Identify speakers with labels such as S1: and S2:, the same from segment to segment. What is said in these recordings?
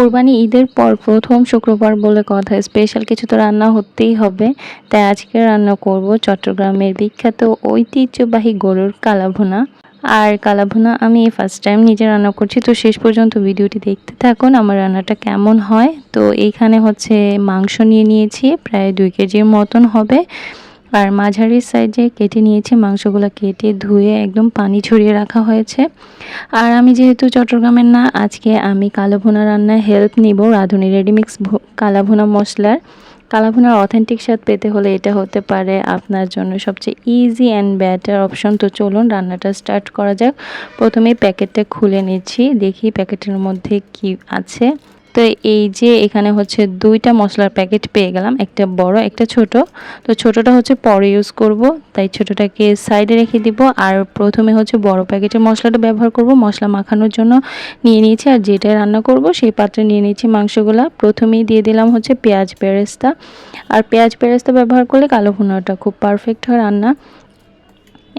S1: কোরবানি ঈদের পর প্রথম শুক্রবার বলে কথা। স্পেশাল কিছু তো রান্না হতেই হবে, তাই আজকে রান্না করব চট্টগ্রামের বিখ্যাত ঐতিহ্যবাহী গরুর কালাভুনা। আর কালাভুনা আমি ফার্স্ট টাইম নিজে রান্না করছি, তো শেষ পর্যন্ত ভিডিওটি দেখতে থাকুন, আমার রান্নাটা কেমন হয়। তো এইখানে হচ্ছে মাংস নিয়ে নিয়েছি, প্রায় দুই কেজির মতন হবে। আর মাঝারি সাইজে কেটে নিয়েছি, মাংসগুলো কেটে ধুয়ে একদম পানি ছড়িয়ে রাখা হয়েছে। আর আমি যেহেতু চট্টগ্রামের না, আজকে আমি কালো ভুনা রান্নায় হেল্প নিব রাঁধুনি রেডিমিক্স কালা ভুনা মশলার। কালাভুনার অথেন্টিক স্বাদ পেতে হলে এটা হতে পারে আপনার জন্য সবচেয়ে ইজি অ্যান্ড ব্যাটার অপশন তো চলুন রান্নাটা স্টার্ট করা যাক। প্রথমেই প্যাকেটটা খুলে নিচ্ছি, দেখি প্যাকেটের মধ্যে কি আছে। তো এই যে এখানে হচ্ছে দুইটা মশলার প্যাকেট পেয়ে গেলাম, একটা বড়, একটা ছোট। তো ছোটটা হচ্ছে পরে ইউজ করব, তাই ছোটটাকে সাইডে রেখে দিব। আর প্রথমে হচ্ছে বড় প্যাকেটের মশলাটা ব্যবহার করব, মশলা মাখানোর জন্য নিয়ে নিয়েছি। আর যেটা রান্না করব, সেই পাত্রে নিয়ে নিয়েছি মাংসগুলা। প্রথমেই দিয়ে দিলাম হচ্ছে পেঁয়াজ বেরেস্তা। আর পেঁয়াজ বেরেস্তা ব্যবহার করলে কালো ভুনাটা খুব পারফেক্ট হয় রান্না।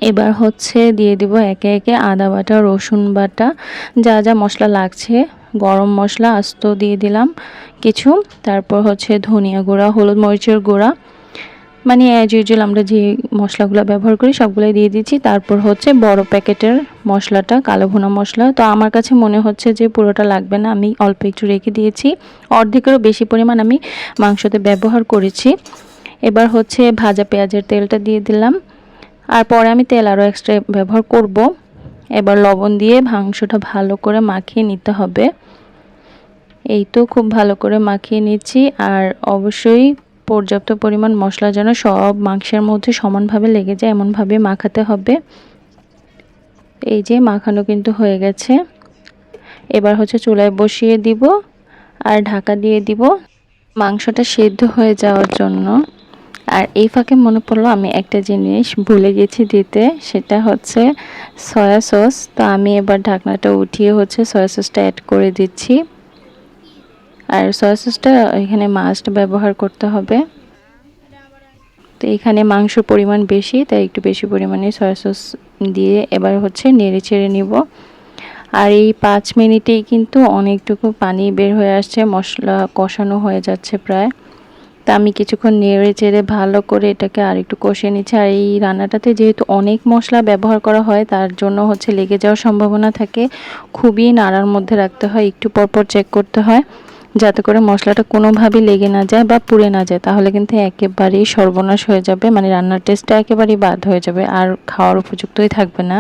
S1: এবার হচ্ছে দিয়ে দিব একে একে আদা বাটা, রসুন বাটা। যা যা মশলা লাগছে গরম মশলা আস্ত দিয়ে দিলাম কিছু। তারপর হচ্ছে ধনিয়া গুঁড়া, হলুদ মরিচের গুঁড়া। মানে অ্যাজ ইউজুয়াল আমরা যে মশলাগুলো ব্যবহার করি সবগুলোই দিয়ে দিচ্ছি। তারপর হচ্ছে বড় প্যাকেটের মশলাটা, কালো ভুনা মশলা। তো আমার কাছে মনে হচ্ছে যে পুরোটা লাগবে না, আমি অল্প একটু রেখে দিয়েছি। অর্ধেকেরও বেশি পরিমাণ আমি মাংসতে ব্যবহার করেছি। এবার হচ্ছে ভাজা পেঁয়াজের তেলটা দিয়ে দিলাম। আর পরে আমি তেল আরও এক্সট্রা ব্যবহার করব। এবার লবণ দিয়ে মাংসটা ভালো করে মাখিয়ে নিতে হবে। এই তো খুব ভালো করে মাখিয়ে নিচ্ছি আর অবশ্যই পর্যাপ্ত পরিমাণ মশলা যেন সব মাংসের মধ্যে সমানভাবে লেগে যায়, এমনভাবে মাখাতে হবে। এই যে মাখানো কিন্তু হয়ে গেছে। এবার হচ্ছে চুলায় বসিয়ে দিব আর ঢাকা দিয়ে দিব। মাংসটা সেদ্ধ হয়ে যাওয়ার জন্য। আর এই ফাঁকে মনে পড়ল আমি একটা জিনিস ভুলে গেছি দিতে, সেটা হচ্ছে সয়া সস তো আমি এবার ঢাকনাটা উঠিয়ে হচ্ছে সয়া সসটা অ্যাড করে দিচ্ছি। আর সয়া সসটা এখানে মাস্ট ব্যবহার করতে হবে। তো এখানে মাংসর পরিমাণ বেশি, তাই একটু বেশি পরিমাণে সয়া সস দিয়ে এবার হচ্ছে নেড়ে ছেড়ে নিব। আর এই পাঁচ মিনিটেই কিন্তু অনেকটুকু পানি বের হয়ে আসছে, মশলা কষানো হয়ে যাচ্ছে প্রায়। তা আমি কিছুক্ষণ নেড়ে চেড়ে ভালো করে এটাকে আর একটু কষিয়ে নিচ্ছি। আর এই রান্নাটাতে যেহেতু অনেক মশলা ব্যবহার করা হয়, তার জন্য হচ্ছে লেগে যাওয়ার সম্ভাবনা থাকে। খুবই নাড়ার মধ্যে রাখতে হয়, একটু পরপর চেক করতে হয়, যাতে করে মশলাটা কোনোভাবেই লেগে না যায় বা পুড়ে না যায়। তাহলে কিন্তু একেবারেই সর্বনাশ হয়ে যাবে মানে রান্নার টেস্টটা একেবারেই বাদ হয়ে যাবে, আর খাওয়ার উপযুক্তই থাকবে না।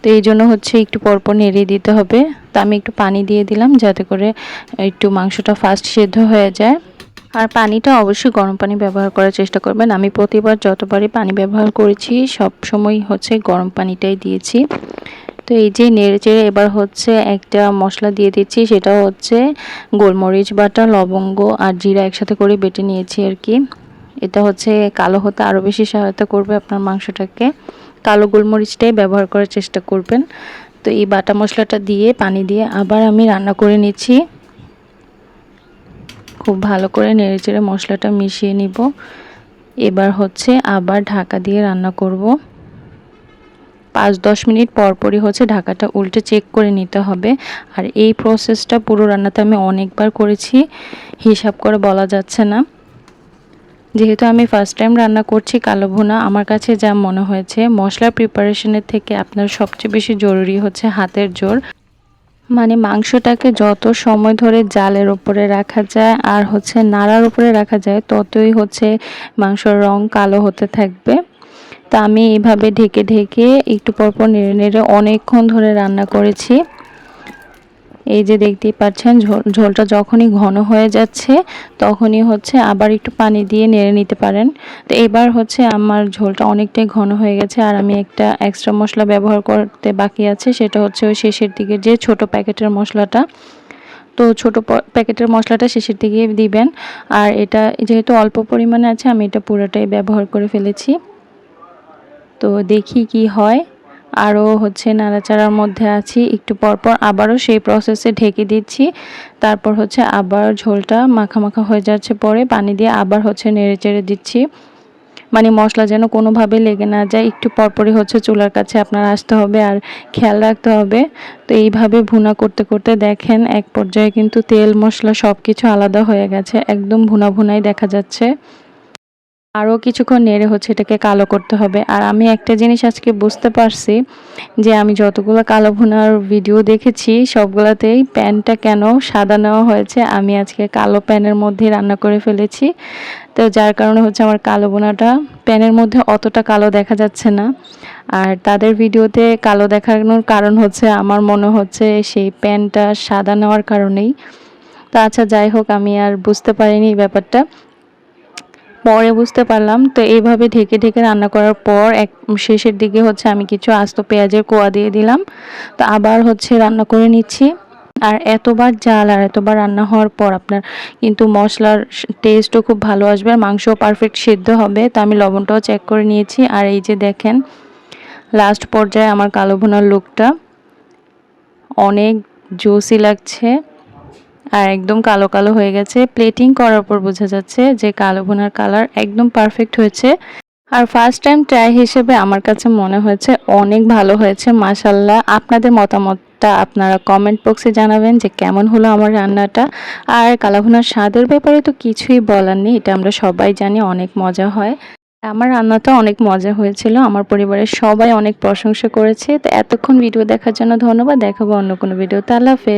S1: তো এই জন্য হচ্ছে একটু পরপর নেড়ে দিতে হবে। তা আমি একটু পানি দিয়ে দিলাম, যাতে করে একটু মাংসটা ফাস্ট সেদ্ধ হয়ে যায়। আর পানিটা অবশ্যই গরম পানি ব্যবহার করার চেষ্টা করবেন। আমি প্রতিবার যতবারই পানি ব্যবহার করেছি, সব সময় হচ্ছে গরম পানিটাই দিয়েছি। তো এই যে নেড়ে চেড়ে এবার হচ্ছে একটা মশলা দিয়ে দিচ্ছি, সেটা হচ্ছে গোলমরিচ বাটা, লবঙ্গ আর জিরা একসাথে করে বেটে নিয়েছি আর কি। এটা হচ্ছে কালো হতে আরও বেশি সহায়তা করবে আপনার মাংসটাকে। কালো গোলমরিচটাই ব্যবহার করার চেষ্টা করবেন। তো এই বাটা মশলাটা দিয়ে, পানি দিয়ে আবার আমি রান্না করে নিচ্ছি। খুব ভালো করে নেড়েচেড়ে মশলাটা মিশিয়ে নিব। এবার হচ্ছে আবার ঢাকা দিয়ে রান্না করব। পাঁচ দশ মিনিট পরপরই হচ্ছে ঢাকাটা উল্টে চেক করে নিতে হবে। আর এই প্রসেসটা পুরো রান্নাতে আমি অনেকবার করেছি, হিসাব করে বলা যাচ্ছে না। যেহেতু আমি ফার্স্ট টাইম রান্না করছি কালো ভুনা, আমার কাছে যা মনে হয়েছে মশলা প্রিপারেশনের থেকে আপনার সবচেয়ে বেশি জরুরি হচ্ছে হাতের জোর। মানে মাংসটাকে যত সময় ধরে জালের ওপরে রাখা যায় আর হচ্ছে নাড়ার উপরে রাখা যায়, ততই হচ্ছে মাংসর রং কালো হতে থাকবে। তা আমি এভাবে ঢেকে ঢেকে একটু পরপর নেড়ে নেড়ে অনেকক্ষণ ধরে রান্না করেছি। এই যে দেখতেই পাচ্ছেন ঝোলটা যখনই ঘন হয়ে যাচ্ছে, তখনই হচ্ছে আবার একটু পানি দিয়ে নেড়ে নিতে পারেন। তো এবার হচ্ছে আমার ঝোলটা অনেকটাই ঘন হয়ে গেছে, আর আমি একটা এক্সট্রা মশলা ব্যবহার করতে বাকি আছে, সেটা হচ্ছে ওই শেষের দিকে যে ছোট প্যাকেটের মশলাটা। তো ছোট প্যাকেটের মশলাটা শেষের দিকে দিবেন, আর এটা যেহেতু অল্প পরিমাণে আছে, আমি এটা পুরোটাই ব্যবহার করে ফেলেছি। তো দেখি কি হয়। আরও হচ্ছে নাড়াচাড়ার মধ্যে আছি, একটু পরপর আবারও সেই প্রসেসে ঢেকে দিচ্ছি। তারপর হচ্ছে আবার ঝোলটা মাখা মাখা হয়ে যাচ্ছে পরে পানি দিয়ে আবার হচ্ছে নেড়ে চেড়ে দিচ্ছি। মানে মশলা যেন কোনোভাবে লেগে না যায়, একটু পরপরই হচ্ছে চুলার কাছে আপনার আসতে হবে আর খেয়াল রাখতে হবে। তো এইভাবে ভুনা করতে করতে দেখেন এক পর্যায়ে কিন্তু তেল মশলা সব কিছু আলাদা হয়ে গেছে, একদম ভুনা ভুনাই দেখা যাচ্ছে। আরও কিছুক্ষণ নেড়ে হচ্ছে এটাকে কালো করতে হবে। আর আমি একটা জিনিস আজকে বুঝতে পারছি যে আমি যতগুলো কালো ভুনার ভিডিও দেখেছি, সবগুলোতেই প্যানটা কেন সাদা নেওয়া হয়েছে, আমি আজকে কালো প্যানের মধ্যে রান্না করে ফেলেছি। তো যার কারণে হচ্ছে আমার কালো বোনাটা প্যানের মধ্যে অতটা কালো দেখা যাচ্ছে না। আর তাদের ভিডিওতে কালো দেখানোর কারণ হচ্ছে আমার মনে হচ্ছে সেই প্যানটা সাদা নেওয়ার কারণেই। তো আচ্ছা যাই হোক, আমি আর বুঝতে পারিনি এই ব্যাপারটা। পরে বুঝতে পারলাম। তো এইভাবে ঢেকে ঢেকে রান্না করার পর এক শেষের দিকে হচ্ছে আমি কিছু আস্ত পেঁয়াজের কোয়া দিয়ে দিলাম। তো আবার হচ্ছে রান্না করে নিচ্ছি। আর এতবার জাল আর এতবার রান্না হওয়ার পর আপনার কিন্তু মশলার টেস্টও খুব ভালো আসবে আর মাংসও পারফেক্ট সিদ্ধ হবে। তো আমি লবণটাও চেক করে নিয়েছি। আর এই যে দেখেন লাস্ট পর্যায়ে আমার কালো ভুনার লুকটা অনেক জোসি লাগছে। আর একদম কালো কালো হয়ে গেছে। প্লেটিং করার পর বোঝা যাচ্ছে যে কালো ভুনার কালার একদম পারফেক্ট হয়েছে। আর ফার্স্ট টাইম ট্রাই হিসেবে আমার কাছে মনে হয়েছে অনেক ভালো হয়েছে মাসাল্লাহ আপনাদের মতামতটা আপনারা কমেন্ট বক্সে জানাবেন যে কেমন হলো আমার রান্নাটা। আর কালাভুনার স্বাদের ব্যাপারে তো কিছুই বলার নেই, এটা আমরা সবাই জানি, অনেক মজা হয়। আমার রান্নাটা অনেক মজা হয়েছিল, আমার পরিবারের সবাই অনেক প্রশংসা করেছে। তো এতক্ষণ ভিডিও দেখার জন্য ধন্যবাদ, দেখাবো অন্য কোনো আল্লাহ হাফেজ।